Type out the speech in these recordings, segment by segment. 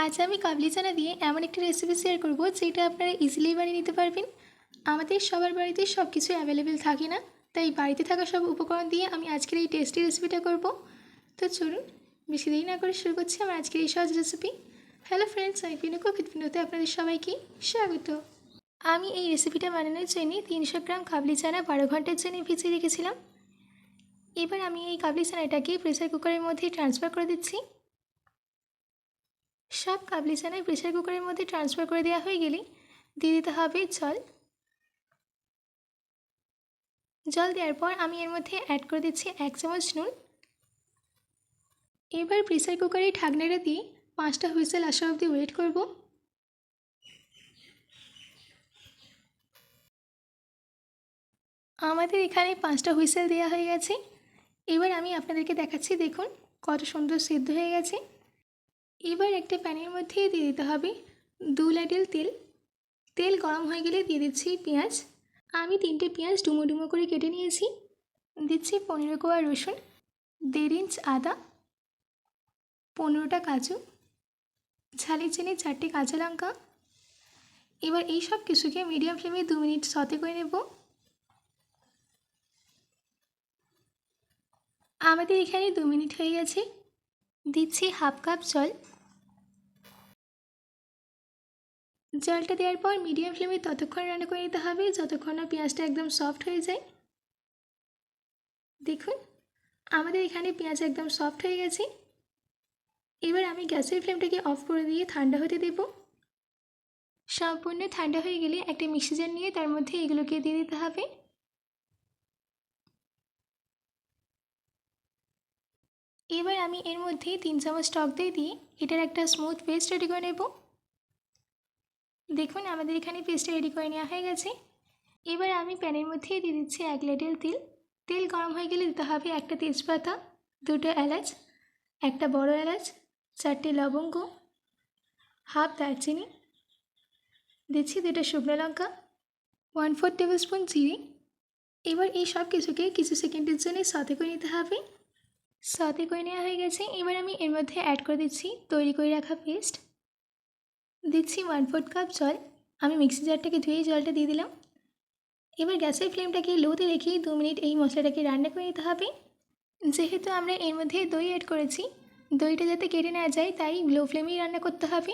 আজ আমি কাবলি চানা দিয়ে এমন একটি রেসিপি শেয়ার করব যেটা আপনারা ইজিলি বানিয়ে নিতে পারবেন। আমাদের সবার বাড়িতে সব কিছু অ্যাভেলেবেল থাকে না, তাই বাড়িতে থাকা সব উপকরণ দিয়ে আমি আজকের এই টেস্টি রেসিপিটা করব। তো চলুন, বেশি দেরি না করে শুরু করছি আমার আজকের এই সহজ রেসিপি হ্যালো ফ্রেন্ডস আমি পিনুকো পিতপিনুতে আপনাদের সবাইকে স্বাগত। আমি এই রেসিপিটা বানানোর জন্য তিনশো গ্রাম কাবলি চানা বারো ঘণ্টার জন্য ভিজিয়ে রেখেছিলাম। এবার আমি এই কাবলি চানাটাকে প্রেসার কুকারের মধ্যে ট্রান্সফার করে দিচ্ছি। সব কাবলি চানায় প্রেসার কুকারের মধ্যে ট্রান্সফার করে দেওয়া হয়ে গেলে দিয়ে দিতে হবে জল। জল দেওয়ার পর আমি এর মধ্যে অ্যাড করে দিচ্ছি এক চামচ নুন। এবার প্রেসার কুকারে ঢাকনাটা দিয়ে পাঁচটা হুইসেল আসা অবধি ওয়েট করব। আমাদের এখানে পাঁচটা হুইসেল দেওয়া হয়ে গেছে। এবার আমি আপনাদেরকে দেখাচ্ছি, দেখুন কত সুন্দর সিদ্ধ হয়ে গেছে। এবার একটা প্যানের মধ্যে দিয়ে দিতে হবে দু ল্যাডেল তেল। তেল গরম হয়ে গেলে দিয়ে দিচ্ছি পেঁয়াজ। আমি তিনটে পেঁয়াজ ডুমো ডুমো করে কেটে নিয়েছি। দিচ্ছি পনেরো কোয়া রসুন, দেড় ইঞ্চ আদা, পনেরোটা কাজু ঝালি চিনি চারটে কাঁচা লঙ্কা। এবার এই সব কিছুকে মিডিয়াম ফ্লেমে দু মিনিট সতে করে নেব। আমাদের এখানে দু মিনিট হয়ে গেছে। দিচ্ছি হাফ কাপ জল। জলটা দেওয়ার পর মিডিয়াম ফ্লেমে ততক্ষণ রান্না করে নিতে হবে, যতক্ষণ না পেঁয়াজটা একদম সফট হয়ে যায়। দেখুন, আমাদের এখানে পেঁয়াজ একদম সফট হয়ে গেছে। এবার আমি গ্যাসের ফ্লেমটাকে অফ করে দিয়ে ঠান্ডা হতে দেব। সম্পূর্ণ ঠান্ডা হয়ে গেলে একটা মিক্সি জার নিয়ে তার মধ্যে এগুলোকে দিয়ে দিতে হবে। এবার আমি এর মধ্যে তিন চামচ টক দই দিয়ে এটার একটা স্মুথ পেস্ট রেডি করে নেব। দেখুন, আমাদের এখানে পেস্টটা রেডি করে নেওয়া হয়ে গেছে। এবার আমি প্যানের মধ্যেই দিয়ে দিচ্ছি এক লিটার তেল। তেল গরম হয়ে গেলে দিতে হবে একটা তেজপাতা, দুটো এলাচ, একটা বড় এলাচ, চারটে লবঙ্গ, হাফ দারচিনি, দিচ্ছি দুটো শুকনো লঙ্কা ওয়ান ফোর টেবিল স্পুন চিনি এবার এই সব কিছুকে কিছু সেকেন্ডের জন্য সাথে করে নিতে হবে। সাথে করে নেওয়া হয়ে গেছে। এবার আমি এর মধ্যে অ্যাড করে দিচ্ছি তৈরি করে রাখা পেস্ট দিচ্ছি ওয়ান ফোর্থ কাপ জল। আমি মিক্সি জারটাকে ধুয়ে জলটা দিয়ে দিলাম। এবার গ্যাসের ফ্লেমটাকে লোতে রেখে দু মিনিট এই মশলাটাকে রান্না করে নিতে হবে। যেহেতু আমরা এর মধ্যে দই অ্যাড করেছি, দইটা যাতে কেটে না যায়, তাই লো ফ্লেমেই রান্না করতে হবে।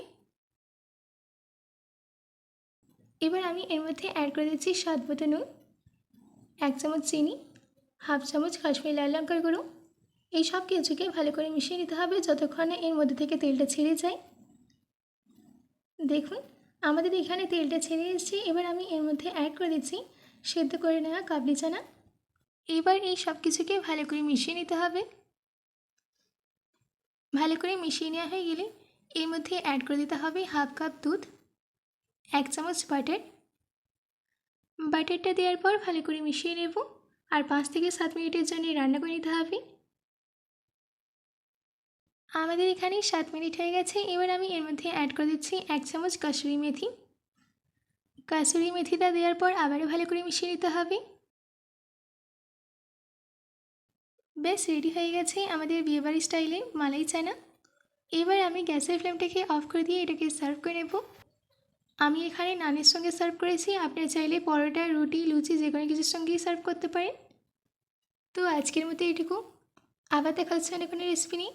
এবার আমি এর মধ্যে অ্যাড করে দিচ্ছি স্বাদ মতো নুন, এক চামচ চিনি, হাফ চামচ কাশ্মীর লাল লঙ্কার গুঁড়ো। এই সব কিছুকে ভালো করে মিশিয়ে নিতে হবে যতক্ষণে এর মধ্যে থেকে তেলটা ছেড়ে যায়। দেখুন, আমাদের এখানে তেলটা ছেড়ে এসেছে। এবার আমি এর মধ্যে অ্যাড করে দিচ্ছি সেদ্ধ করে নেওয়া কাবলি চানা। এবার এই সব কিছুকে ভালো করে মিশিয়ে নিতে হবে। ভালো করে মিশিয়ে নেওয়া হয়ে গেলে এর মধ্যে অ্যাড করে দিতে হবে হাফ কাপ দুধ, এক চামচ বাটার বাটারটা দেওয়ার পর ভালো করে মিশিয়ে নেব। আর পাঁচ থেকে সাত মিনিটের জন্য রান্না করে নিতে হবে। আমাদের এখানে সাত মিনিট হয়ে গেছে। এবার আমি এর মধ্যে অ্যাড করে দিচ্ছি এক চামচ কাসুরি মেথি। কাসুরি মেথিটা দেওয়ার পর আবারও ভালো করে মিশিয়ে নিতে হবে। বেশ রেডি হয়ে গেছে আমাদের বিয়েবাড়ি স্টাইলে মালাই চানা। এবার আমি গ্যাসের ফ্লেমটাকে অফ করে দিয়ে এটাকে সার্ভ করে নেব। আমি এখানে নানের সঙ্গে সার্ভ করেছি। আপনি চাইলে পরোটা, রুটি, লুচি যে কোনো কিছুর সঙ্গেই সার্ভ করতে পারেন। তো আজকের মতো এটুকু। আবার দেখা হচ্ছে অনেক কোনো রেসিপি নিয়ে।